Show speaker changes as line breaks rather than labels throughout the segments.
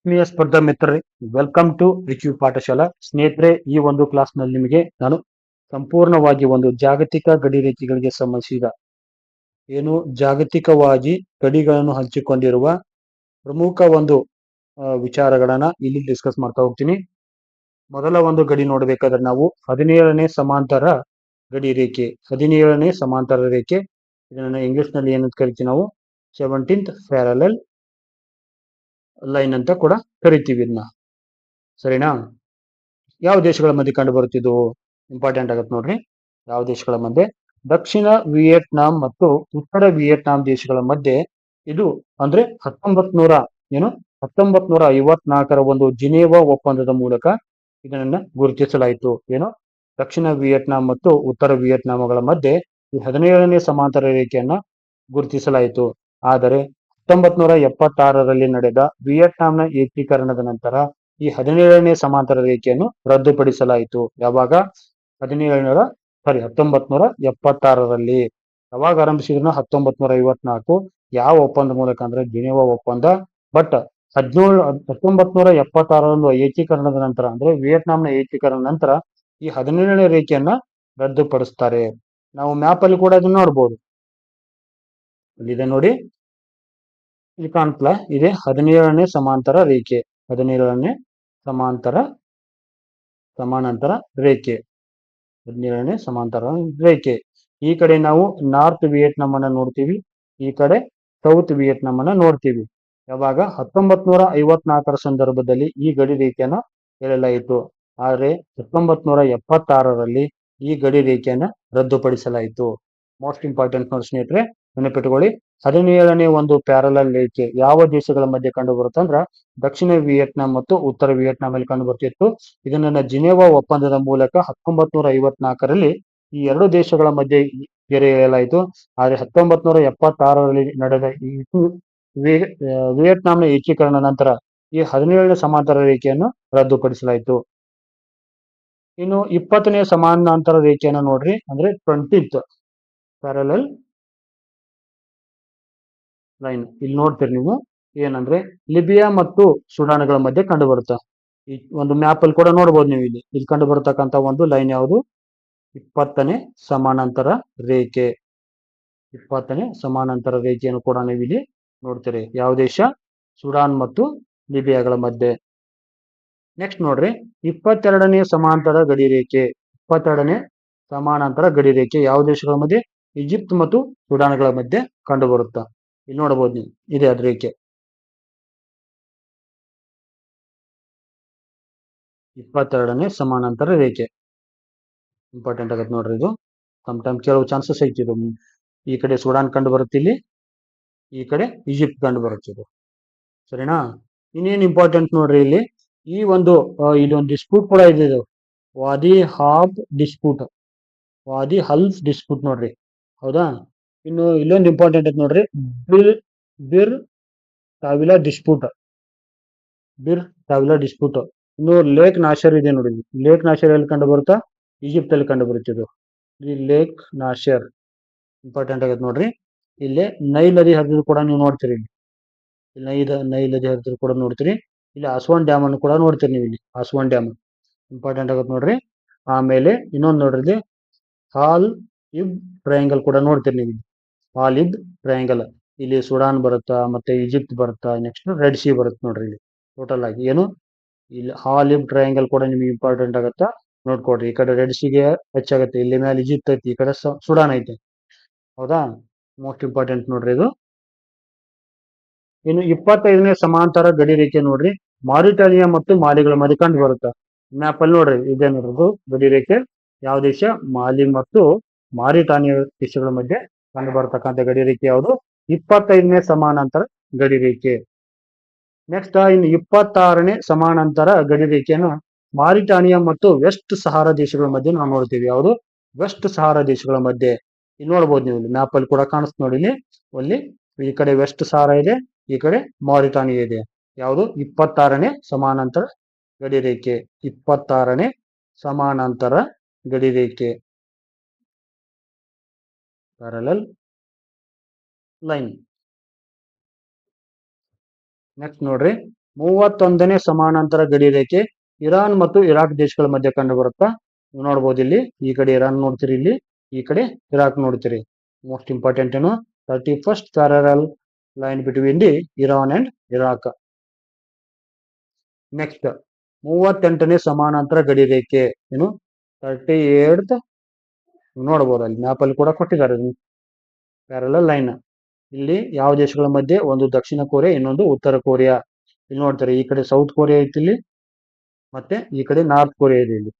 ಆತ್ಮೀಯ ಸ್ಪರ್ಧಾ ಮಿತ್ರರೇ ವೆಲ್ಕಮ್ ಟು ರಿಚ್ಯೂ ಪಾಠಶಾಲಾ ಸ್ನೇಹಿತರೆ, ಈ ಒಂದು ಕ್ಲಾಸ್ನಲ್ಲಿ ನಿಮಗೆ ನಾನು ಸಂಪೂರ್ಣವಾಗಿ ಒಂದು ಜಾಗತಿಕ ಗಡಿ ರೇಖೆಗಳಿಗೆ ಸಂಬಂಧಿಸಿದ ಏನು ಜಾಗತಿಕವಾಗಿ ಗಡಿಗಳನ್ನು ಹಂಚಿಕೊಂಡಿರುವ ಪ್ರಮುಖ ಒಂದು ವಿಚಾರಗಳನ್ನ ಇಲ್ಲಿ ಡಿಸ್ಕಸ್ ಮಾಡ್ತಾ ಹೋಗ್ತೀನಿ. ಮೊದಲ ಒಂದು ಗಡಿ ನೋಡಬೇಕಾದ್ರೆ ನಾವು ಹದಿನೇಳನೇ ಸಮಾಂತರ ಗಡಿ ರೇಖೆ, ಹದಿನೇಳನೇ ಸಮಾಂತರ ರೇಖೆ. ಇದನ್ನ ಇಂಗ್ಲಿಷ್ನಲ್ಲಿ ಏನಂತ ಕರಿತೀವಿ ನಾವು? ಸೆವೆಂಟೀನ್ತ್ ಪ್ಯಾರಲಲ್ ಲೈನ್ ಅಂತ ಕೂಡ ಕರಿತೀವಿ ಇದನ್ನ ಸರಿನಾ? ಯಾವ ದೇಶಗಳ ಮಧ್ಯೆ ಕಂಡು ಬರುತ್ತಿದ್ದು ಇಂಪಾರ್ಟೆಂಟ್ ಆಗತ್ತೆ ನೋಡ್ರಿ. ಯಾವ ದೇಶಗಳ ಮಧ್ಯೆ? ದಕ್ಷಿಣ ವಿಯೆಟ್ನಾಂ ಮತ್ತು ಉತ್ತರ ವಿಯೆಟ್ನಾಂ ದೇಶಗಳ ಮಧ್ಯೆ ಇದು ಅಂದ್ರೆ ಹತ್ತೊಂಬತ್ ನೂರ ಏನು? ಹತ್ತೊಂಬತ್ ನೂರ ಐವತ್ನಾಲ್ಕರ ಒಂದು ಜಿನೇವಾ ಒಪ್ಪಂದದ ಮೂಲಕ ಇದನ್ನ ಗುರುತಿಸಲಾಯಿತು. ಏನು? ದಕ್ಷಿಣ ವಿಯೆಟ್ನಾಂ ಮತ್ತು ಉತ್ತರ ವಿಯೆಟ್ನಾಂಗಳ ಮಧ್ಯೆ ಈ ಹದಿನೇಳನೇ ಸಮಾಂತರ ರೇಖೆಯನ್ನ ಗುರುತಿಸಲಾಯಿತು. ಆದರೆ ಹತ್ತೊಂಬತ್ ನೂರ ಎಪ್ಪತ್ತಾರರಲ್ಲಿ ನಡೆದ ವಿಯೆಟ್ನಾಂನ ಏಕೀಕರಣದ ನಂತರ ಈ ಹದಿನೇಳನೇ ಸಮಾಂತರ ರೇಖೆಯನ್ನು ರದ್ದುಪಡಿಸಲಾಯಿತು. ಯಾವಾಗ? ಹದಿನೇಳನೂರ ಸಾರಿ ಹತ್ತೊಂಬತ್ ನೂರ ಎಪ್ಪತ್ತಾರರಲ್ಲಿ. ಯಾವಾಗ ಆರಂಭಿಸಿದ್ರು ಹತ್ತೊಂಬತ್ ನೂರ ಐವತ್ನಾಲ್ಕು. ಯಾವ ಒಪ್ಪಂದ ಮೂಲಕ ಅಂದ್ರೆ ಜಿನೇವಾ ಒಪ್ಪಂದ. ಬಟ್ ಹದಿನೇಳು ಹತ್ತೊಂಬತ್ ನೂರ ಎಪ್ಪತ್ತಾರರಂದು ಏಕೀಕರಣದ ನಂತರ ಅಂದ್ರೆ ವಿಯೆಟ್ನಾಂನ ಏಕೀಕರಣದ ನಂತರ ಈ ಹದಿನೇಳನೇ ರೇಖೆಯನ್ನ ರದ್ದುಪಡಿಸ್ತಾರೆ. ನಾವು ಮ್ಯಾಪ್ ಅಲ್ಲಿ ಕೂಡ ಅದನ್ನ ನೋಡ್ಬೋದು. ಇಲ್ಲಿದೆ ನೋಡಿ. ಇಲ್ಲಿ ಕಾಣ್ತಲ್ಲ, ಇದೆ ಹದಿನೇಳನೇ ಸಮಾಂತರ ರೇಖೆ. ಹದಿನೇಳನೇ ಸಮಾಂತರ, ಸಮಾನಾಂತರ ರೇಖೆ. ಹದಿನೇಳನೇ ಸಮಾಂತರ ರೇಖೆ. ಈ ಕಡೆ ನಾವು ನಾರ್ತ್ ವಿಯೆಟ್ನಾಂ ಅನ್ನ ನೋಡ್ತೀವಿ, ಈ ಕಡೆ ಸೌತ್ ವಿಯೆಟ್ನಾಂ ಅನ್ನ ನೋಡ್ತೀವಿ. ಯಾವಾಗ? ಹತ್ತೊಂಬತ್ ನೂರ ಐವತ್ನಾಲ್ಕರ ಸಂದರ್ಭದಲ್ಲಿ ಈ ಗಡಿ ರೇಖೆಯನ್ನ ಹೇಳಲಾಯಿತು. ಆದರೆ ಹತ್ತೊಂಬತ್ ನೂರ ಎಪ್ಪತ್ತಾರರಲ್ಲಿ ಈ ಗಡಿ ರೇಖೆಯನ್ನ ರದ್ದುಪಡಿಸಲಾಯಿತು. ಮೋಸ್ಟ್ ಇಂಪಾರ್ಟೆಂಟ್ ನೋಡಿ ಸ್ನೇಹಿತರೆ ನೆನಪಿಟ್ಟುಕೊಳ್ಳಿ ಹದಿನೇಳನೇ ಒಂದು ಪ್ಯಾರಲಲ್ ರೇಖೆ ಯಾವ ದೇಶಗಳ ಮಧ್ಯೆ ಕಂಡು ಬರುತ್ತಂದ್ರ ದಕ್ಷಿಣ ವಿಯೆಟ್ನಾಂ ಮತ್ತು ಉತ್ತರ ವಿಯೆಟ್ನಾಂ ಅಲ್ಲಿ ಕಂಡು ಬರ್ತಿತ್ತು ಇದನ್ನ ಜಿನೇವಾ ಒಪ್ಪಂದದ ಮೂಲಕ ಹತ್ತೊಂಬತ್ ನೂರ ಐವತ್ನಾಲ್ಕರಲ್ಲಿ ಈ ಎರಡು ದೇಶಗಳ ಮಧ್ಯೆ ಗೆರೆ ಎಳೆಯಲಾಯಿತು ಆದರೆ ಹತ್ತೊಂಬತ್ ನೂರ ಎಪ್ಪತ್ತಾರರಲ್ಲಿ ನಡೆದ ಈ ವಿಯೆಟ್ನಾಂನ ಏಕೀಕರಣ ನಂತರ ಈ ಹದಿನೇಳನೇ ಸಮಾಂತರ ರೇಖೆಯನ್ನು ರದ್ದುಪಡಿಸಲಾಯಿತು. ಇನ್ನು ಇಪ್ಪತ್ತನೇ ಸಮಾನಾಂತರ ರೇಖೆಯನ್ನು ನೋಡ್ರಿ ಅಂದ್ರೆ ಟ್ವೆಂಟಿತ್ ಪ್ಯಾರಲಲ್ ಲೈನ್ ಇಲ್ಲಿ ನೋಡ್ತೀರಿ ನೀವು. ಏನಂದ್ರೆ ಲಿಬಿಯಾ ಮತ್ತು ಸುಡಾನ್ಗಳ ಮಧ್ಯೆ ಕಂಡು ಬರುತ್ತೆ ಈ ಒಂದು ಮ್ಯಾಪ್ ಅಲ್ಲಿ ಕೂಡ ನೋಡಬಹುದು ನೀವು ಇಲ್ಲಿ. ಇಲ್ಲಿ ಕಂಡು ಬರತಕ್ಕಂತ ಒಂದು ಲೈನ್ ಯಾವುದು? ಇಪ್ಪತ್ತನೇ ಸಮಾನಾಂತರ ರೇಖೆ. ಇಪ್ಪತ್ತನೇ ಸಮಾನಾಂತರ ರೇಖೆಯನ್ನು ಕೂಡ ನೀವು ಇಲ್ಲಿ ನೋಡ್ತೀರಿ. ಯಾವ ದೇಶ? ಸುಡಾನ್ ಮತ್ತು ಲಿಬಿಯಾಗಳ ಮಧ್ಯೆ. ನೆಕ್ಸ್ಟ್ ನೋಡ್ರಿ. ಇಪ್ಪತ್ತೆರಡನೇ ಸಮಾನಾಂತರ ಗಡಿ ರೇಖೆ. ಇಪ್ಪತ್ತೆರಡನೇ ಸಮಾನಾಂತರ ಗಡಿ ರೇಖೆ ಯಾವ ದೇಶಗಳ ಮಧ್ಯೆ? ಈಜಿಪ್ಟ್ ಮತ್ತು ಸುಡಾನ್ಗಳ ಮಧ್ಯೆ ಕಂಡು ಬರುತ್ತಾ ಇಲ್ಲಿ ನೋಡಬಹುದು ನೀವು, ಇದೆ ಅದ್ರ ರೇಖೆ. ಇಪ್ಪತ್ತೆರಡನೇ ಸಮಾನಾಂತರ ರೇಖೆ. ಇಂಪಾರ್ಟೆಂಟ್ ಆಗತ್ತೆ ನೋಡ್ರಿ ಇದು. ತಮ್ ಟೈಮ್ ಕೆಲವು ಚಾನ್ಸಸ್ ಐತಿ ಇದು. ಈ ಕಡೆ ಸುಡಾನ್ ಕಂಡು ಬರುತ್ತೆ ಇಲ್ಲಿ. ಈ ಕಡೆ ಈಜಿಪ್ಟ್ ಕಂಡು ಬರುತ್ತೆ ಇದು. ಸರಿನಾ? ಇನ್ನೇನ್ ಇಂಪಾರ್ಟೆಂಟ್ ನೋಡ್ರಿ ಇಲ್ಲಿ? ಈ ಒಂದು ಇದೊಂದು ಡಿಸ್ಪ್ಯೂಟ್ ಕೂಡ ಇದೆ ಇದು. ವಾದಿ ಹಾಬ್ ಡಿಸ್ಪ್ಯೂಟ್ ವಾದಿ ಹಲ್ಫ್ ಡಿಸ್ಪ್ಯೂಟ್ ನೋಡ್ರಿ. ಹೌದಾ? ಇನ್ನು ಇಲ್ಲೊಂದು ಇಂಪಾರ್ಟೆಂಟ್ ಐತೆ ನೋಡ್ರಿ. Bir Bir Tawil dispute Bir Tawil dispute ಇನ್ನು ಲೇಕ್ ನಾಶರ್ ಇದೆ ನೋಡಿ ಲೇಕ್ ನಾಶರ್ ಎಲ್ಲಿ ಕಂಡು ಬರುತ್ತಾ? ಈಜಿಪ್ಟ್ ಅಲ್ಲಿ ಕಂಡು ಬರುತ್ತೆ ಇದು. ಈ ಲೇಕ್ ನಾಶರ್ ಇಂಪಾರ್ಟೆಂಟ್ ಆಗತ್ತೆ ನೋಡ್ರಿ. ಇಲ್ಲಿ ನೈಲ್ ನದಿ ಹರಿದ್ರು ಕೂಡ ನೀವು ನೋಡ್ತೀರಿ ಇಲ್ಲಿ. ನೈದ ನೈಲ್ ನದಿ ಹರಿದ್ರು ಕೂಡ ನೋಡ್ತೀರಿ. ಇಲ್ಲಿ ಆಸ್ವಾನ್ ಡ್ಯಾಮ್ ಅನ್ನು ಕೂಡ ನೋಡ್ತೀರಿ ನೀವು ಇಲ್ಲಿ. ಆಸ್ವಾನ್ ಡ್ಯಾಮ್ ಇಂಪಾರ್ಟೆಂಟ್ ಆಗತ್ತೆ ನೋಡ್ರಿ. ಆಮೇಲೆ ಇನ್ನೊಂದು ನೋಡ್ರಿ ಇಲ್ಲಿ. ಹಾಲ್ ಇಬ್ ಟ್ರಯಾಂಗಲ್ ಕೂಡ ನೋಡ್ತೀರಿ ನೀವು ಇಲ್ಲಿ. ಇಬ್ ಟ್ರಯಾಂಗಲ್. ಇಲ್ಲಿ ಸುಡಾನ್ ಬರುತ್ತಾ, ಮತ್ತೆ ಈಜಿಪ್ಟ್ ಬರುತ್ತಾ ನೆಕ್ಸ್ಟ್ ರೆಡ್ ಸಿ ಬರುತ್ತೆ ನೋಡ್ರಿ ಇಲ್ಲಿ. ಟೋಟಲ್ ಆಗಿ ಏನು? ಇಲ್ಲಿ ಆಲಿಬ್ ಟ್ರಯಾಂಗಲ್ ಕೂಡ ನಿಮಗೆ ಇಂಪಾರ್ಟೆಂಟ್ ಆಗುತ್ತಾ? ನೋಡ್ಕೊಡ್ರಿ. ಈ ಕಡೆ ರೆಡ್ ಸಿಗೆ ಹೆಚ್ಚಾಗತ್ತೆ. ಇಲ್ಲಿ ಮೇಲೆ ಈಜಿಪ್ಟ್ ಐತಿ, ಈ ಕಡೆ ಸುಡಾನ್ ಐತೆ. ಹೌದಾ? ಮೋಸ್ಟ್ ಇಂಪಾರ್ಟೆಂಟ್ ನೋಡ್ರಿ ಇದು. ಇನ್ನು ಇಪ್ಪತ್ತೈದನೇ ಸಮಾಂತರ ಗಡಿ ರೇಖೆ ನೋಡ್ರಿ. ಮಾರಿಟಾನಿಯಾ ಮತ್ತು ಮಾಲಿಗಳ ಮಧ್ಯೆ ಕಂಡು ಬರುತ್ತೆ? ಮ್ಯಾಪ್ ಅಲ್ಲಿ ನೋಡ್ರಿ. ಇದೆ ನೋಡ್ರಿ ಗಡಿ ರೇಖೆ. ಯಾವ ದೇಶ? ಮಾಲಿ ಮತ್ತು ಮಾರಿಟಾನಿಯಾ ದೇಶಗಳ ಮಧ್ಯೆ ಕಂಡು ಬರತಕ್ಕಂತ ಗಡಿ ರೇಖೆ ಯಾವುದು? ಇಪ್ಪತ್ತೈದನೇ ಸಮಾನಾಂತರ ಗಡಿ ರೇಖೆ. ನೆಕ್ಸ್ಟ್ ಇನ್ನು ಇಪ್ಪತ್ತಾರನೇ ಸಮಾನಾಂತರ ಗಡಿ ರೇಖೆಯನ್ನು ಮಾರಿಟಾನಿಯಾ ಮತ್ತು ವೆಸ್ಟ್ ಸಹಾರಾ ದೇಶಗಳ ಮಧ್ಯೆ ನಾವು ನೋಡ್ತೀವಿ. ಯಾವುದು? ವೆಸ್ಟ್ ಸಹಾರಾ ದೇಶಗಳ ಮಧ್ಯೆ. ಇಲ್ಲಿ ನೋಡ್ಬೋದು ನೀವು ಇಲ್ಲಿ. ಮ್ಯಾಪ್ ಅಲ್ಲಿ ಕೂಡ ಕಾಣಿಸ್ತು ನೋಡಿ ಇಲ್ಲಿ. ಅಲ್ಲಿ ಈ ಕಡೆ ವೆಸ್ಟ್ ಸಹಾರ ಇದೆ, ಈ ಕಡೆ ಮಾರಿಟಾನಿಯಾ ಇದೆ. ಯಾವುದು? ಇಪ್ಪತ್ತಾರನೇ ಸಮಾನಾಂತರ ಗಡಿ ರೇಖೆ. ಇಪ್ಪತ್ತಾರನೇ ಸಮಾನಾಂತರ ಗಡಿ ರೇಖೆ. ಪ್ಯಾರಲಲ್ ಲೈನ್ ನೆಕ್ಸ್ಟ್ ನೋಡ್ರಿ. ಮೂವತ್ತೊಂದನೇ ಸಮಾನಾಂತರ ಗಡಿ ರೇಖೆ ಇರಾನ್ ಮತ್ತು ಇರಾಕ್ ದೇಶಗಳ ಮಧ್ಯೆ ಕಂಡು ಬರುತ್ತಾ ನೀವು ನೋಡ್ಬೋದು ಇಲ್ಲಿ. ಈ ಕಡೆ ಇರಾನ್ ನೋಡ್ತೀರಿ ಇಲ್ಲಿ. ಈ ಕಡೆ ಇರಾಕ್ ನೋಡ್ತೀರಿ. ಮೋಸ್ಟ್ ಇಂಪಾರ್ಟೆಂಟ್ ಏನು? Thirty first parallel line between the Iran and Iraq. Next ಮೂವತ್ತೆಂಟನೇ ಸಮಾನಾಂತರ ಗಡಿ ರೇಖೆ ಏನು? ತರ್ಟಿ ಏಟ್ ನೋಡಬಹುದು ಅಲ್ಲಿ ಮ್ಯಾಪ್ ಅಲ್ಲಿ ಕೂಡ ಕೊಟ್ಟಿದ್ದಾರೆ ಪ್ಯಾರಲ ಲೈನ್ ಇಲ್ಲಿ ಯಾವ ದೇಶಗಳ ಮಧ್ಯೆ ಒಂದು ದಕ್ಷಿಣ ಕೊರಿಯಾ, ಇನ್ನೊಂದು ಉತ್ತರ ಕೊರಿಯಾ. ಇಲ್ಲಿ ನೋಡ್ತಾರೆ ಈ ಕಡೆ ಸೌತ್ ಕೊರಿಯಾ ಐತಿ ಇಲ್ಲಿ, ಮತ್ತೆ ಈ ಕಡೆ ನಾರ್ತ್ ಕೊರಿಯಾ ಇದೆ ಇಲ್ಲಿ.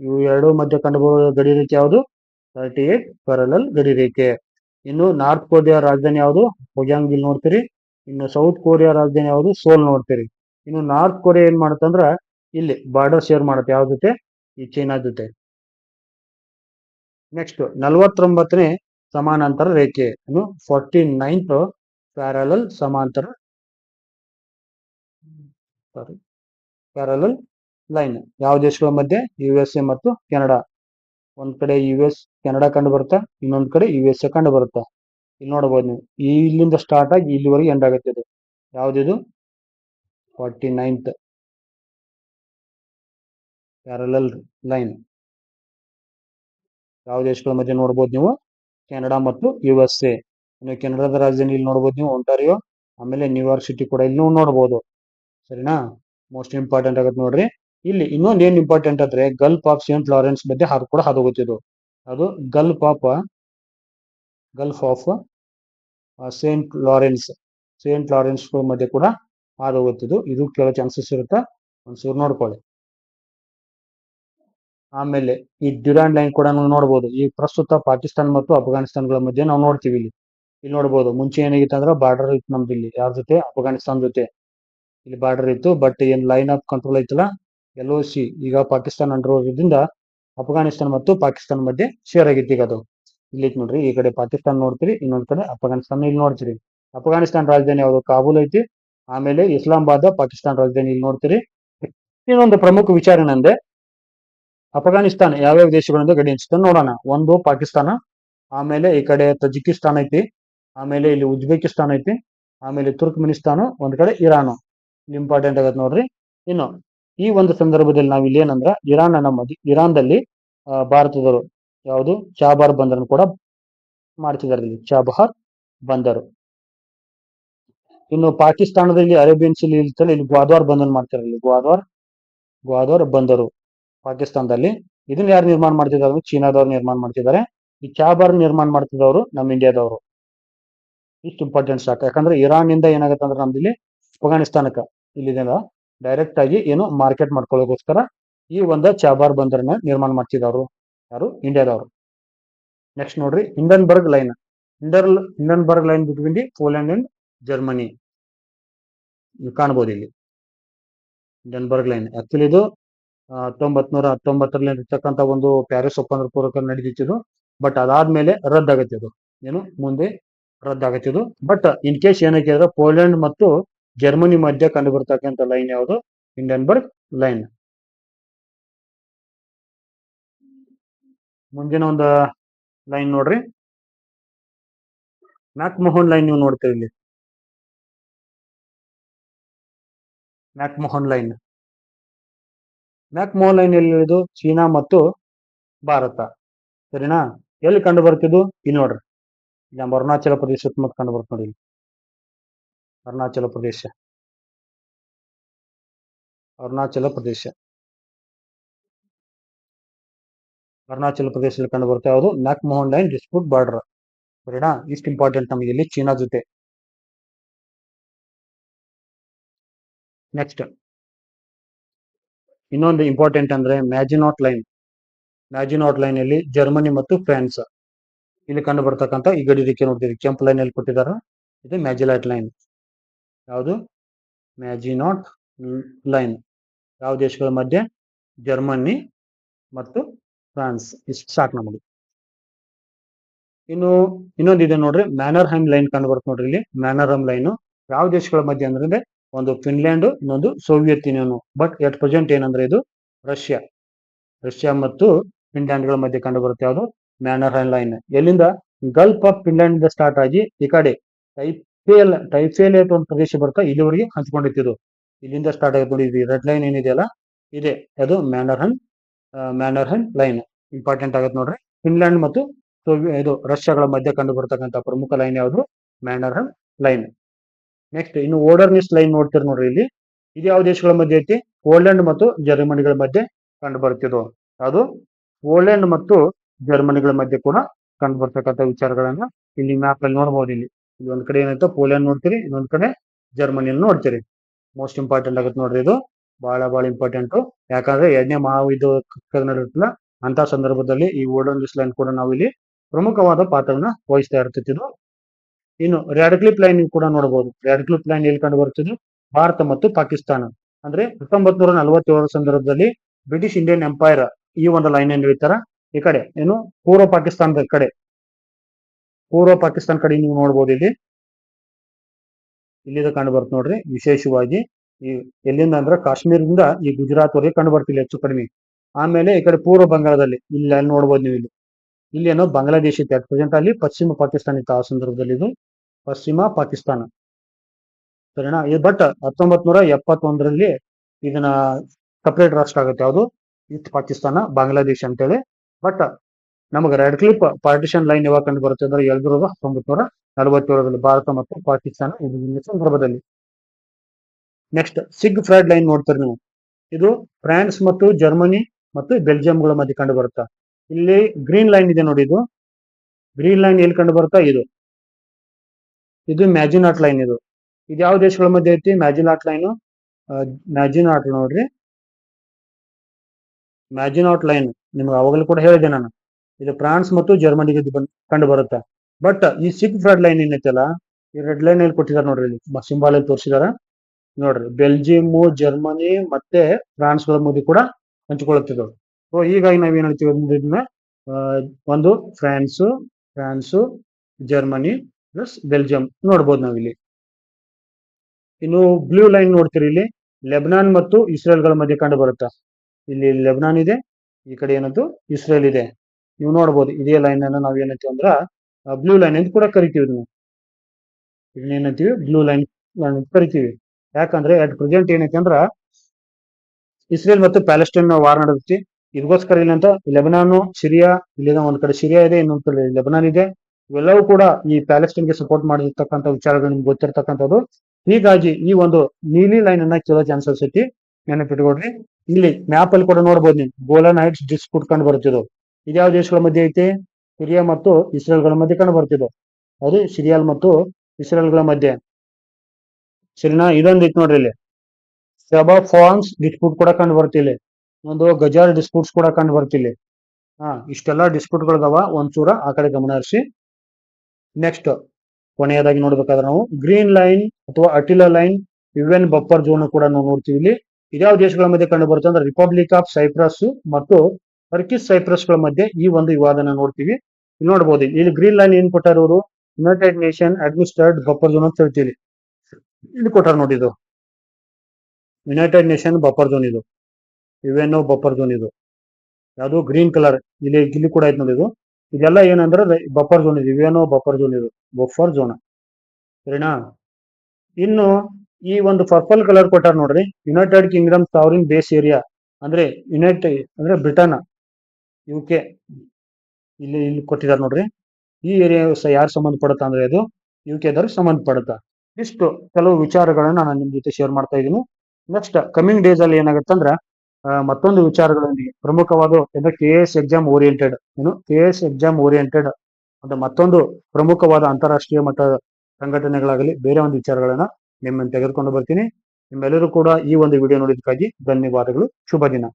ಇವು ಎರಡು ಮಧ್ಯೆ ಕಂಡುಬರುವ ಗಡಿ ರೇಖೆ ಯಾವುದು? ತರ್ಟಿ ಏಟ್ ಪ್ಯಾರಲಲ್ ಗಡಿ ರೇಖೆ. ಇನ್ನು ನಾರ್ತ್ ಕೊರಿಯಾ ರಾಜಧಾನಿ ಯಾವುದು? ಹೊಗ್ಯಾಂಗ್ ಇಲ್ಲಿ ನೋಡ್ತೀರಿ. ಇನ್ನು ಸೌತ್ ಕೊರಿಯಾ ರಾಜಧಾನಿ ಯಾವುದು? ಸೋಲ್ ನೋಡ್ತೀರಿ. ಇನ್ನು ನಾರ್ತ್ ಕೊರಿಯಾ ಏನ್ ಮಾಡುತ್ತಂದ್ರ ಇಲ್ಲಿ ಬಾರ್ಡರ್ ಶೇರ್ ಮಾಡುತ್ತೆ. ಯಾವ ಜೊತೆ? ಈ ಚೈನಾ ಜೊತೆ. ನೆಕ್ಸ್ಟ್ ನಲವತ್ತೊಂಬತ್ತನೇ ಸಮಾನಾಂತರ ರೇಖೆ. ಫಾರ್ಟಿ ನೈನ್ತ್ ಪ್ಯಾರಲಲ್ ಸಮಾಂತರ. ಸಾರಿ ಪ್ಯಾರಲಲ್ ಲೈನ್ ಯಾವ ದೇಶಗಳ ಮಧ್ಯೆ ಯು ಎಸ್ ಎ ಮತ್ತು ಕೆನಡಾ ಒಂದ್ ಕಡೆ ಯು ಎಸ್ ಕೆನಡಾ ಕಂಡು ಬರುತ್ತಾ ಇನ್ನೊಂದ್ ಕಡೆ ಯು ಎಸ್ ಎ ಕಂಡು ಬರುತ್ತಾ ಇಲ್ಲಿ ನೋಡಬಹುದು ನೀವು. ಇಲ್ಲಿಂದ ಸ್ಟಾರ್ಟ್ ಆಗಿ ಇಲ್ಲಿವರೆಗೆ ಎಂಡ್ ಆಗುತ್ತೆ ಇದು. ಯಾವ್ದಿದು ಫಾರ್ಟಿ ನೈನ್ತ್ ಪ್ಯಾರಲಲ್ ಲೈನ್ ಯಾವ ದೇಶಗಳ ಮಧ್ಯೆ ನೋಡ್ಬೋದು ನೀವು. ಕೆನಡಾ ಮತ್ತು ಯು ಎಸ್ ಎ ನೀವು ಕೆನಡಾದ ರಾಜಧಾನಿ ಇಲ್ಲಿ ನೋಡ್ಬೋದು ನೀವು ಒಂಟಾರಿಯೋ ಆಮೇಲೆ ನ್ಯೂಯಾರ್ಕ್ ಸಿಟಿ ಕೂಡ ಇಲ್ಲಿ ನೀವು ನೋಡ್ಬೋದು. ಸರಿನಾ? ಮೋಸ್ಟ್ ಇಂಪಾರ್ಟೆಂಟ್ ಆಗುತ್ತೆ ನೋಡ್ರಿ. ಇಲ್ಲಿ ಇನ್ನೊಂದು ಏನ್ ಇಂಪಾರ್ಟೆಂಟ್ ಅಂದ್ರೆ ಗಲ್ಫ್ ಆಫ್ ಸೇಂಟ್ ಲಾರೆನ್ಸ್ ಮಧ್ಯೆ ಹಾದು ಕೂಡ ಹಾದು ಹೋಗುತ್ತಿದ್ದು ಅದು gulf of gulf of Saint Lawrence Saint Lawrence ಮಧ್ಯೆ ಕೂಡ ಹಾದು ಹೋಗುತ್ತಿದ್ದು ಇದು ಕೇಳೋ ಚಾನ್ಸಸ್ ಇರುತ್ತೆ? ಒಂದ್ಸೂರು ನೋಡ್ಕೊಳ್ಳಿ. ಆಮೇಲೆ ಈ ಡ್ಯುರಾಂಡ್ ಲೈನ್ ಕೂಡ ನಾವು ನೋಡಬಹುದು ಈ ಪ್ರಸ್ತುತ ಪಾಕಿಸ್ತಾನ ಮತ್ತು ಅಫ್ಘಾನಿಸ್ತಾನಗಳ ಮಧ್ಯೆ ನಾವು ನೋಡ್ತೀವಿ ಇಲ್ಲಿ. ಇಲ್ಲಿ ನೋಡಬಹುದು ಮುಂಚೆ ಏನಾಗಿತ್ತು ಅಂದ್ರೆ ಬಾರ್ಡರ್ ಇತ್ತು ನಮ್ದು ಇಲ್ಲಿ. ಯಾರ ಜೊತೆ? ಅಫ್ಘಾನಿಸ್ತಾನ ಜೊತೆ. ಇಲ್ಲಿ ಬಾರ್ಡರ್ ಇತ್ತು ಬಟ್ ಏನ್ ಲೈನ್ ಆಫ್ ಕಂಟ್ರೋಲ್ ಐತಲ್ಲ? ಎಲ್ ಒ ಸಿ ಈಗ ಪಾಕಿಸ್ತಾನ ಅಂಡರ್ ಇರೋದ್ರಿಂದ ಅಫ್ಘಾನಿಸ್ತಾನ ಮತ್ತು ಪಾಕಿಸ್ತಾನ ಮಧ್ಯೆ ಶೇರ್ ಆಗಿತ್ತು ಈಗ ಅದು. ಇಲ್ಲಿ ನೋಡ್ರಿ, ಈ ಕಡೆ ಪಾಕಿಸ್ತಾನ ನೋಡ್ತೀರಿ, ಇನ್ನೊಂದ್ ಕಡೆ ಅಫ್ಘಾನಿಸ್ತಾನ ಇಲ್ಲಿ ನೋಡ್ತೀರಿ. ಅಫ್ಘಾನಿಸ್ತಾನ ರಾಜಧಾನಿ ಯಾವುದು, ಕಾಬೂಲ್ ಐತಿ. ಆಮೇಲೆ ಇಸ್ಲಾಮಾಬಾದ್ ಪಾಕಿಸ್ತಾನ ರಾಜಧಾನಿ ಇಲ್ಲಿ ನೋಡ್ತೀರಿ. ಇನ್ನೊಂದು ಪ್ರಮುಖ ವಿಚಾರ ಏನಂದ್ರೆ ಅಫ್ಘಾನಿಸ್ತಾನ ಯಾವ್ಯಾವ ದೇಶಗಳಿಂದ ಗಡಿ ಹಂಚುತ್ತೆ ನೋಡೋಣ. ಒಂದು ಪಾಕಿಸ್ತಾನ, ಆಮೇಲೆ ಈ ಕಡೆ ತಜಿಕಿಸ್ತಾನ್ ಐತಿ, ಆಮೇಲೆ ಇಲ್ಲಿ ಉಜ್ಬೇಕಿಸ್ತಾನ್ ಐತಿ, ಆಮೇಲೆ ತುರ್ಕ್ಮೆನಿಸ್ತಾನ, ಒಂದ್ ಕಡೆ ಇರಾನ್. ಇಂಪಾರ್ಟೆಂಟ್ ಆಗತ್ತೆ ನೋಡ್ರಿ. ಇನ್ನು ಈ ಒಂದು ಸಂದರ್ಭದಲ್ಲಿ ನಾವು ಇಲ್ಲಿ ಏನಂದ್ರ ಇರಾನ್ ನಮ್ಮ ಇರಾನ್ದಲ್ಲಿ ಭಾರತದವರು ಯಾವುದು? ಚಾಬಾರ್ ಬಂದರನ್ನು ಕೂಡ ಮಾಡ್ತಿದ್ದಾರೆ ಇಲ್ಲಿ ಚಾಬಹಾರ್ ಬಂದರು. ಇನ್ನು ಪಾಕಿಸ್ತಾನದಲ್ಲಿ ಅರೇಬಿಯನ್ ಇಲ್ಲಿ ಇಲ್ಲಿ ಗ್ವಾದ್ವಾರ್ ಬಂದರ್ ಮಾಡ್ತಾರೆ ಇಲ್ಲಿ ಗ್ವಾದ್ವಾರ್ ಗ್ವಾದ್ವಾರ್ ಬಂದರು. ಪಾಕಿಸ್ತಾನದಲ್ಲಿ. ಇದನ್ನ ಯಾರು ನಿರ್ಮಾಣ ಮಾಡ್ತಿದ್ದಾರೆ ಚೀನಾದವ್ರು ನಿರ್ಮಾಣ ಮಾಡ್ತಿದ್ದಾರೆ. ಈ ಚಾಬಾರ್ ನಿರ್ಮಾಣ ಮಾಡ್ತಿದ್ದವರು ನಮ್ಮ ಇಂಡಿಯಾದವರು. ಇಷ್ಟು ಇಂಪಾರ್ಟೆಂಟ್ ಸಾಕು ಯಾಕಂದ್ರೆ ಇರಾನ್ ಇಂದ ಏನಾಗುತ್ತೆ ಅಂದ್ರೆ ನಮ್ದು ಇಲ್ಲಿ ಅಫ್ಘಾನಿಸ್ತಾನಕ್ಕೆ ಇಲ್ಲಿದೆಲ್ಲ ಡೈರೆಕ್ಟ್ ಆಗಿ ಏನು ಮಾರ್ಕೆಟ್ ಮಾಡ್ಕೊಳ್ಳೋಕೋಸ್ಕರ ಈ ಒಂದು ಚಾಬಾರ್ ಬಂದರನ್ನ ನಿರ್ಮಾಣ ಮಾಡ್ತಿದ್ದವರು ಯಾರು? ಇಂಡಿಯಾದವರು. ನೆಕ್ಸ್ಟ್ ನೋಡ್ರಿ, Hindenburg line hinder, Hindenburg line between the Poland and Germany ನೀವು ಕಾಣ್ಬೋದು ಇಲ್ಲಿ. ಹಿಂಡನ್ಬರ್ಗ್ ಲೈನ್ ಆಕ್ಚುಲಿ ಇದು ಹತ್ತೊಂಬತ್ ನೂರ ಹತ್ತೊಂಬತ್ತರಲ್ಲಿ ಇರ್ತಕ್ಕಂಥ ಒಂದು ಪ್ಯಾರಿಸ್ ಒಪ್ಪಂದ ಪೂರ್ವಕ ನಡೆದಿತ್ತು ಬಟ್ ಅದಾದ್ಮೇಲೆ ರದ್ದಾಗತ್ತೆ ಅದು ಏನು? ಮುಂದೆ ರದ್ದಾಗತ್ತೆ ಇದು. ಬಟ್ ಇನ್ ಕೇಸ್ ಏನಕ್ಕೆ ಅಂದ್ರೆ ಪೋಲೆಂಡ್ ಮತ್ತು ಜರ್ಮನಿ ಮಧ್ಯೆ ಕಂಡು ಬರ್ತಕ್ಕಂಥ ಲೈನ್ ಯಾವುದು? ಹಿಂಡನ್ಬರ್ಗ್ ಲೈನ್ ಮುಂದಿನ ಒಂದು ಲೈನ್ ನೋಡ್ರಿ. ಮ್ಯಾಕ್ಮೋಹನ್ ಲೈನ್ ನೀವು ನೋಡ್ತೀರಿ ಇಲ್ಲಿ. ಮ್ಯಾಕ್ ಮೋಹನ್ ಲೈನ್ ಎಲ್ಲಿ ಇದು ಚೀನಾ ಮತ್ತು ಭಾರತ. ಸರಿನಾ? ಎಲ್ಲಿ ಕಂಡು ಬರ್ತಿದ್ದು ಇಲ್ಲಿ ನೋಡ್ರಿ. ಇಲ್ಲಿ ನಮ್ಮ ಅರುಣಾಚಲ ಪ್ರದೇಶ ಸುತ್ತಮುತ್ತ ಕಂಡು ಬರ್ತ ನೋಡಿ ಅರುಣಾಚಲ ಪ್ರದೇಶ. ಅರುಣಾಚಲ ಪ್ರದೇಶ. ಅರುಣಾಚಲ ಪ್ರದೇಶದಲ್ಲಿ ಕಂಡು ಬರುತ್ತೆ ಯಾವುದು? McMahon line dispute border. ಸರಿನಾ? ಇಷ್ಟು ಇಂಪಾರ್ಟೆಂಟ್ ನಮಗೆ ಇಲ್ಲಿ ಚೀನಾ ಜೊತೆ. ನೆಕ್ಸ್ಟ್ ಇನ್ನೊಂದು ಇಂಪಾರ್ಟೆಂಟ್ ಅಂದ್ರೆ ಮ್ಯಾಜಿನಾಟ್ ಲೈನ್ ಮ್ಯಾಜಿನಾಟ್ ಲೈನ್ ಅಲ್ಲಿ ಜರ್ಮನಿ ಮತ್ತು ಫ್ರಾನ್ಸ್ ಇಲ್ಲಿ ಕಂಡು ಬರ್ತಕ್ಕಂಥ ಈ ಗಡಿ ರೇಖೆ ನೋಡ್ತೀವಿ ಕೆಂಪು ಲೈನ್ ಅಲ್ಲಿ ಕೊಟ್ಟಿದ್ದಾರೆ. ಇದು ಮ್ಯಾಜಿಲಾಟ್ ಲೈನ್ ಯಾವುದು? ಮ್ಯಾಜಿನಾಟ್ ಲೈನ್ ಯಾವ ದೇಶಗಳ ಮಧ್ಯೆ? ಜರ್ಮನಿ ಮತ್ತು ಫ್ರಾನ್ಸ್ ಇಷ್ಟು ಸಾಕು ನಮಗೆ ಇನ್ನು ಇನ್ನೊಂದು ಇದೆ ನೋಡ್ರಿ. ಮ್ಯಾನರ್ ಹೈಮ್ ಲೈನ್ ಕಂಡು ಬರುತ್ತೆ ನೋಡ್ರಿ ಇಲ್ಲಿ. ಮ್ಯಾನರ್ ಹೈಮ್ ಲೈನ್ ಯಾವ ದೇಶಗಳ ಮಧ್ಯೆ ಅಂದ್ರೆ ಒಂದು ಫಿನ್ಲ್ಯಾಂಡ್, ಇನ್ನೊಂದು Soviet union. But at present ಏನಂದ್ರೆ ಇದು ರಷ್ಯಾ. ರಷ್ಯಾ ಮತ್ತು ಫಿನ್ಲ್ಯಾಂಡ್ಗಳ ಮಧ್ಯೆ ಕಂಡು ಬರುತ್ತೆ ಯಾವುದು? Mannerheim line. ಎಲ್ಲಿಂದ? ಗಲ್ಫ್ ಆಫ್ ಫಿನ್ಲ್ಯಾಂಡ್ ಇಂದ ಸ್ಟಾರ್ಟ್ ಆಗಿ ಈ ಕಡೆ ಟೈಫೇಲ್ ಟೈಫೇಲ್ ಅಂತ ಒಂದು ಪ್ರದೇಶ ಬರ್ತಾ ಇಲ್ಲಿವರೆಗೆ ಹಂಚ್ಕೊಂಡಿತ್ತು ಇಲ್ಲಿಂದ ಸ್ಟಾರ್ಟ್ ಆಗುತ್ತೆ ನೋಡಿ ಇದು ರೆಡ್ ಲೈನ್ ಏನಿದೆಯಲ್ಲ ಇದೆ. ಅದು ಮ್ಯಾನರ್ಹನ್ ಮ್ಯಾನರ್ಹನ್ ಲೈನ್. ಇಂಪಾರ್ಟೆಂಟ್ ಆಗುತ್ತೆ ನೋಡ್ರಿ. ಫಿನ್ಲ್ಯಾಂಡ್ ಮತ್ತು ಇದು ರಷ್ಯಾಗಳ ಮಧ್ಯೆ ಕಂಡು ಬರ್ತಕ್ಕಂಥ ಪ್ರಮುಖ ಲೈನ್ ಯಾವುದು? Mannerheim line. ನೆಕ್ಸ್ಟ್ ಇನ್ನು ಓಡರ್ನಿಸ್ ಲೈನ್ ನೋಡ್ತೀರಿ ನೋಡ್ರಿ ಇಲ್ಲಿ. ಇದು ಯಾವ ದೇಶಗಳ ಮಧ್ಯೆ ಐತಿ? ಪೋಲೆಂಡ್ ಮತ್ತು ಜರ್ಮನಿಗಳ ಮಧ್ಯೆ ಕಂಡು ಬರ್ತಿದ್ದು ಅದು ಪೋಲೆಂಡ್ ಮತ್ತು ಜರ್ಮನಿಗಳ ಮಧ್ಯೆ ಕೂಡ ಕಂಡು ಬರ್ತಕ್ಕಂಥ ವಿಚಾರಗಳನ್ನ ಇಲ್ಲಿ ಮ್ಯಾಪ್ ಅಲ್ಲಿ ನೋಡಬಹುದು ಇಲ್ಲಿ. ಇಲ್ಲಿ ಒಂದ್ ಕಡೆ ಏನಾಯ್ತು ಪೋಲೆಂಡ್ ನೋಡ್ತೀರಿ, ಇನ್ನೊಂದ್ ಕಡೆ ಜರ್ಮನಿಯನ್ನು ನೋಡ್ತೀರಿ. ಮೋಸ್ಟ್ ಇಂಪಾರ್ಟೆಂಟ್ ಆಗುತ್ತೆ ನೋಡ್ರಿ ಇದು. ಬಹಳ ಬಹಳ ಇಂಪಾರ್ಟೆಂಟ್ ಯಾಕಂದ್ರೆ ಎರಡನೇ ಮಹಾಯುದ್ಧ ನಡೆಯುತ್ತಲ್ಲ ಅಂತ ಸಂದರ್ಭದಲ್ಲಿ ಈ ಓಡರ್ನಿಸ್ ಲೈನ್ ಕೂಡ ನಾವು ಇಲ್ಲಿ ಪ್ರಮುಖವಾದ ಪಾತ್ರವನ್ನ ವಹಿಸ್ತಾ ಇರ್ತಿತ್ತು ಇನ್ನು ಪ್ಲಾನ್ ಲೈನ್ ಕೂಡ ನೋಡಬಹುದು ರ್ಯಾಡ್ಕ್ಲಿಪ್ ಲೈನ್ ಎಲ್ಲಿ ಕಂಡು ಬರುತ್ತಿದ್ದು ಭಾರತ ಮತ್ತು ಪಾಕಿಸ್ತಾನ. ಅಂದ್ರೆ ಹತ್ತೊಂಬತ್ ನೂರ ನಲವತ್ತೇಳರ ಸಂದರ್ಭದಲ್ಲಿ ಬ್ರಿಟಿಷ್ ಇಂಡಿಯನ್ ಎಂಪೈರ್ ಈ ಒಂದು ಲೈನ್ ಏನ್ ಹೇಳ್ತಾರ? ಈ ಕಡೆ, ಏನು? ಪೂರ್ವ ಪಾಕಿಸ್ತಾನದ ಕಡೆ. ಪೂರ್ವ ಪಾಕಿಸ್ತಾನ ಕಡೆ ನೀವು ನೋಡಬಹುದು ಇಲ್ಲಿ. ಇಲ್ಲಿದ ಕಂಡು ಬರುತ್ತೆ ನೋಡ್ರಿ. ವಿಶೇಷವಾಗಿ ಈ ಎಲ್ಲಿಂದ ಅಂದ್ರೆ ಕಾಶ್ಮೀರದಿಂದ ಈ ಗುಜರಾತ್ ವರೆಗೆ ಕಂಡು ಬರ್ತಿಲ್ಲ ಹೆಚ್ಚು ಕಡಿಮೆ. ಆಮೇಲೆ ಈ ಕಡೆ ಪೂರ್ವ ಬಂಗಾಳದಲ್ಲಿ ಇಲ್ಲಿ ಅಲ್ಲಿ ನೋಡ್ಬೋದು ನೀವು ಇಲ್ಲಿ. ಇಲ್ಲಿ ಏನೋ ಬಾಂಗ್ಲಾದೇಶ ಇತ್ತು ಅಟ್ ಪ್ರೆಸೆಂಟ್ ಅಲ್ಲಿ ಪಶ್ಚಿಮ ಪಾಕಿಸ್ತಾನ ಇತ್ತು ಆ ಸಂದರ್ಭದಲ್ಲಿ ಇದು. ಪಶ್ಚಿಮ ಪಾಕಿಸ್ತಾನ. ಸರಿನಾ? ಇದು ಬಟ್ ಹತ್ತೊಂಬತ್ ನೂರ ಎಪ್ಪತ್ತೊಂದರಲ್ಲಿ ಇದನ್ನ ಸಪರೇಟ್ ರಾಷ್ಟ್ರ ಆಗುತ್ತೆ. ಯಾವುದು? ಈಸ್ಟ್ ಪಾಕಿಸ್ತಾನ, ಬಾಂಗ್ಲಾದೇಶ ಅಂತೇಳಿ. ಬಟ್ ನಮಗೆ ರೆಡ್ ಕ್ಲಿಪ್ ಪಾರ್ಟಿಷನ್ ಲೈನ್ ಯಾವಾಗ ಕಂಡು ಬರುತ್ತೆ ಅಂದ್ರೆ ಎಲ್ದಿರೋದು ಹತ್ತೊಂಬತ್ ನೂರ ನಲವತ್ತೇಳರಲ್ಲಿ ಭಾರತ ಮತ್ತು ಪಾಕಿಸ್ತಾನ ಇದು ಸಂದರ್ಭದಲ್ಲಿ. ನೆಕ್ಸ್ಟ್ ಸಿಗ್ ಫ್ರಾಡ್ ಲೈನ್ ನೋಡ್ತಾರೆ ನೀವು. ಇದು ಫ್ರಾನ್ಸ್ ಮತ್ತು ಜರ್ಮನಿ ಮತ್ತು ಬೆಲ್ಜಿಯಂಗಳ ಮಧ್ಯೆ ಕಂಡು ಬರುತ್ತಾ? ಇಲ್ಲಿ ಗ್ರೀನ್ ಲೈನ್ ಇದೆ ನೋಡಿ ಇದು. ಗ್ರೀನ್ ಲೈನ್ ಎಲ್ಲಿ ಕಂಡು ಬರುತ್ತಾ? ಇದು. ಇದು ಮ್ಯಾಜಿನಾಟ್ ಲೈನ್ ಇದು. ಇದು ಯಾವ ದೇಶಗಳ ಮಧ್ಯೆ ಐತಿ? Maginot line. ಮ್ಯಾಜಿನಾಟ್ ನೋಡ್ರಿ. Maginot line. ನಿಮ್ಗೆ ಅವಾಗಲೂ ಕೂಡ ಹೇಳಿದೆ ನಾನು. ಇದು ಫ್ರಾನ್ಸ್ ಮತ್ತು ಜರ್ಮನಿಗೆ ಕಂಡು ಬರುತ್ತೆ. ಬಟ್ ಈ ಸಿಕ್ ರೆಡ್ ಲೈನ್ ಏನೈತಲ್ಲ ಈ ರೆಡ್ ಲೈನ್ ಅಲ್ಲಿ ಕೊಟ್ಟಿದ್ದಾರೆ ನೋಡ್ರಿ ಇಲ್ಲಿ. ಸಿಂಬಾಲ್ ಅಲ್ಲಿ ತೋರಿಸಿದಾರ ನೋಡ್ರಿ. ಬೆಲ್ಜಿಯಂ ಜರ್ಮನಿ ಮತ್ತೆ ಫ್ರಾನ್ಸ್ಗಳ ಮಧ್ಯೆ ಕೂಡ ಹಂಚಿಕೊಳ್ಳುತ್ತಿದ್ದವು. ಸೊ ಹೀಗಾಗಿ ಹೇಳ್ತೀವಿ ಅಂದ್ರೆ ಇದನ್ನ ಆ, ಒಂದು France France Germany plus Belgium ನೋಡ್ಬೋದು ನಾವಿಲ್ಲಿ. ಇನ್ನು ಬ್ಲೂ ಲೈನ್ ನೋಡ್ತೀರಿ ಇಲ್ಲಿ. ಲೆಬನಾನ್ ಮತ್ತು ಇಸ್ರೇಲ್ಗಳ ಮಧ್ಯೆ ಕಂಡು ಬರುತ್ತಾ ಇಲ್ಲಿ ಲೆಬನಾನ್ ಇದೆ, ಈ ಕಡೆ ಏನದು ಇಸ್ರೇಲ್ ಇದೆ. ನೀವು ನೋಡ್ಬೋದು ಇದೇ ಲೈನ್ ಅನ್ನ ನಾವು ಏನಂತೀವಿ ಅಂದ್ರ ಬ್ಲೂ ಲೈನ್ ಅಂತ ಕೂಡ ಕರಿತೀವಿ ನಾವು ಇದನ್ನ ಏನಂತೀವಿ? ಬ್ಲೂ ಲೈನ್ ಅಂತ ಕರಿತೀವಿ. ಯಾಕಂದ್ರೆ ಅಟ್ ಪ್ರೆಸೆಂಟ್ ಏನೈತೆ ಅಂದ್ರ, ಇಸ್ರೇಲ್ ಮತ್ತು ಪ್ಯಾಲೆಸ್ಟೈನ್ ವಾರ್ ನಡೆದೈತಿ. ಇದಕ್ಕೋಸ್ಕರ ಏನಂತ? ಲೆಬನಾನು ಸಿರಿಯಾ ಇಲ್ಲಿ ಒಂದ್ ಕಡೆ ಸಿರಿಯಾ ಇದೆ, ಇನ್ನೊಂದ್ ಕಡೆ ಲೆಬನಾನ್ ಇದೆ. ಇವೆಲ್ಲವೂ ಕೂಡ ಈ ಪ್ಯಾಲೆಸ್ಟೈನ್ಗೆ ಸಪೋರ್ಟ್ ಮಾಡಿರ್ತಕ್ಕಂಥ ವಿಚಾರಗಳು ನಿಮ್ಗೆ ಗೊತ್ತಿರ್ತಕ್ಕಂಥದ್ದು. ಹೀಗಾಗಿ ಈ ಒಂದು ನೀಲಿ ಲೈನ್ ಅನ್ನ ಕೇಳೋ ಚಾನ್ಸಸ್ ಐತಿ ನೆನಪಿಟ್ಕೊಡ್ರಿ ಇಲ್ಲಿ ಮ್ಯಾಪ್ ಅಲ್ಲಿ ಕೂಡ ನೋಡಬಹುದು ನೀವು. ಗೋಲನ್ ಹೈಟ್ಸ್ ಡಿಸ್ಪ್ಯೂಟ್ ಕಂಡು ಬರ್ತಿದ್ದು. ಇದ್ಯಾವ ದೇಶಗಳ ಮಧ್ಯೆ ಐತಿ? ಸಿರಿಯಾ ಮತ್ತು ಇಸ್ರೇಲ್ಗಳ ಮಧ್ಯೆ ಕಂಡು ಬರ್ತಿದ್ದು. ಅದು ಸಿರಿಯಾಲ್ ಮತ್ತು ಇಸ್ರೇಲ್ಗಳ ಮಧ್ಯೆ. ಸರಿನಾ? ಇದೊಂದು ಐತಿ ನೋಡ್ರಿ ಇಲ್ಲಿ. ಸಬಾ ಫಾರ್ಮ್ಸ್ ಡಿಸ್ಪ್ಯೂಟ್ ಕೂಡ ಕಂಡು ಬರ್ತಿಲ್ಲ ಒಂದು ಗಜಾರ್ ಡಿಸ್ಪ್ಯೂಟ್ಸ್ ಕೂಡ ಕಂಡು ಬರ್ತಿಲ್ಲ ಹಾ, ಇಷ್ಟೆಲ್ಲ ಡಿಸ್ಪ್ಯೂಟ್ಗಳದಾವ ಒಂಚೂರ ಆ ಕಡೆ ಗಮನ ಹರಿಸಿ. ನೆಕ್ಸ್ಟ್ ಕೊನೆಯದಾಗಿ ನೋಡ್ಬೇಕಾದ್ರೆ ನಾವು ಗ್ರೀನ್ ಲೈನ್ ಅಥವಾ Attila line UN buffer zone ಕೂಡ ನಾವು ನೋಡ್ತೀವಿ. ಇಲ್ಲಿ ಇದ್ಯಾವ ದೇಶಗಳ ಮಧ್ಯೆ ಕಂಡು ಬರುತ್ತೆ ಅಂದ್ರೆ ರಿಪಬ್ಲಿಕ್ ಆಫ್ ಸೈಪ್ರಸ್ ಮತ್ತು ಟರ್ಕಿಸ್ ಸೈಪ್ರಸ್ಗಳ ಮಧ್ಯೆ ಈ ಒಂದು ವಿವಾದನ ನೋಡ್ತೀವಿ. ನೋಡಬಹುದು ಇಲ್ಲಿ ಗ್ರೀನ್ ಲೈನ್ ಏನ್ ಕೊಟ್ಟಾರ ಅವರು United Nation administered buffer zone ಅಂತ ಹೇಳ್ತೀವಿ. ಇಲ್ಲಿ ಕೊಟ್ಟಾರ ನೋಡಿ ಇದು? ಯುನೈಟೆಡ್ ನೇಷನ್ ಬಫರ್ ಝೋನ್ ಇದು. ಯುಎನ್ ಬಫರ್ ಝೋನ್ ಇದು. ಯಾವುದು ಗ್ರೀನ್ ಕಲರ್ ಇಲ್ಲಿ ಇಲ್ಲಿ ಕೂಡ ಐತೆ ನೋಡಿ ಇದು. ಇದೆಲ್ಲ ಏನಂದ್ರೆ ಬಫರ್ ಝೋನ್ ಇದೆ ಇವೇನೋ ಬಫರ್ ಝೋನ್ ಇದು ಬಫರ್ ಝೋನ್ ಸರಿನಾ? ಇನ್ನು ಈ ಒಂದು ಪರ್ಪಲ್ ಕಲರ್ ಕೊಟ್ಟಾರ ನೋಡ್ರಿ United Kingdom sovereign base area ಅಂದ್ರೆ ಯುನೈಟೆಡ್ ಅಂದ್ರೆ ಬ್ರಿಟನ್ ಯು ಕೆ ಇಲ್ಲಿ ಇಲ್ಲಿ ಕೊಟ್ಟಿದ್ದಾರೆ ನೋಡ್ರಿ. ಈ ಏರಿಯಾ ಯಾರು ಸಂಬಂಧಪಡುತ್ತಾ ಅಂದ್ರೆ ಅದು ಯು ಕೆ ದವ್ರಿಗೆ ಸಂಬಂಧಪಡುತ್ತಾ. ಇಷ್ಟು ಕೆಲವು ವಿಚಾರಗಳನ್ನ ನಾನು ನಿಮ್ ಜೊತೆ ಶೇರ್ ಮಾಡ್ತಾ ಇದ್ದೀನಿ. ನೆಕ್ಸ್ಟ್ ಕಮಿಂಗ್ ಡೇಸ್ ಅಲ್ಲಿ ಏನಾಗುತ್ತೆ ಅಂದ್ರೆ ಆ, ಮತ್ತೊಂದು ವಿಚಾರಗಳೊಂದಿಗೆ. ಪ್ರಮುಖವಾದ ಅಂದ್ರೆ ಕೆ ಎಸ್ ಎಕ್ಸಾಮ್ ಓರಿಯೆಂಟೆಡ್ ಏನು? ಕೆ ಎಸ್ ಎಕ್ಸಾಮ್ ಓರಿಯೆಂಟೆಡ್ ಅಂತ ಮತ್ತೊಂದು ಪ್ರಮುಖವಾದ ಅಂತಾರಾಷ್ಟ್ರೀಯ ಮಟ್ಟದ ಸಂಘಟನೆಗಳಾಗಲಿ, ಬೇರೆ ಒಂದು ವಿಚಾರಗಳನ್ನ ನಿಮ್ಮನ್ನು ತೆಗೆದುಕೊಂಡು ಬರ್ತೀನಿ. ನಿಮ್ಮೆಲ್ಲರೂ ಕೂಡ ಈ ಒಂದು ವಿಡಿಯೋ ನೋಡಿದ್ದಕ್ಕಾಗಿ ಧನ್ಯವಾದಗಳು. ಶುಭ ದಿನ.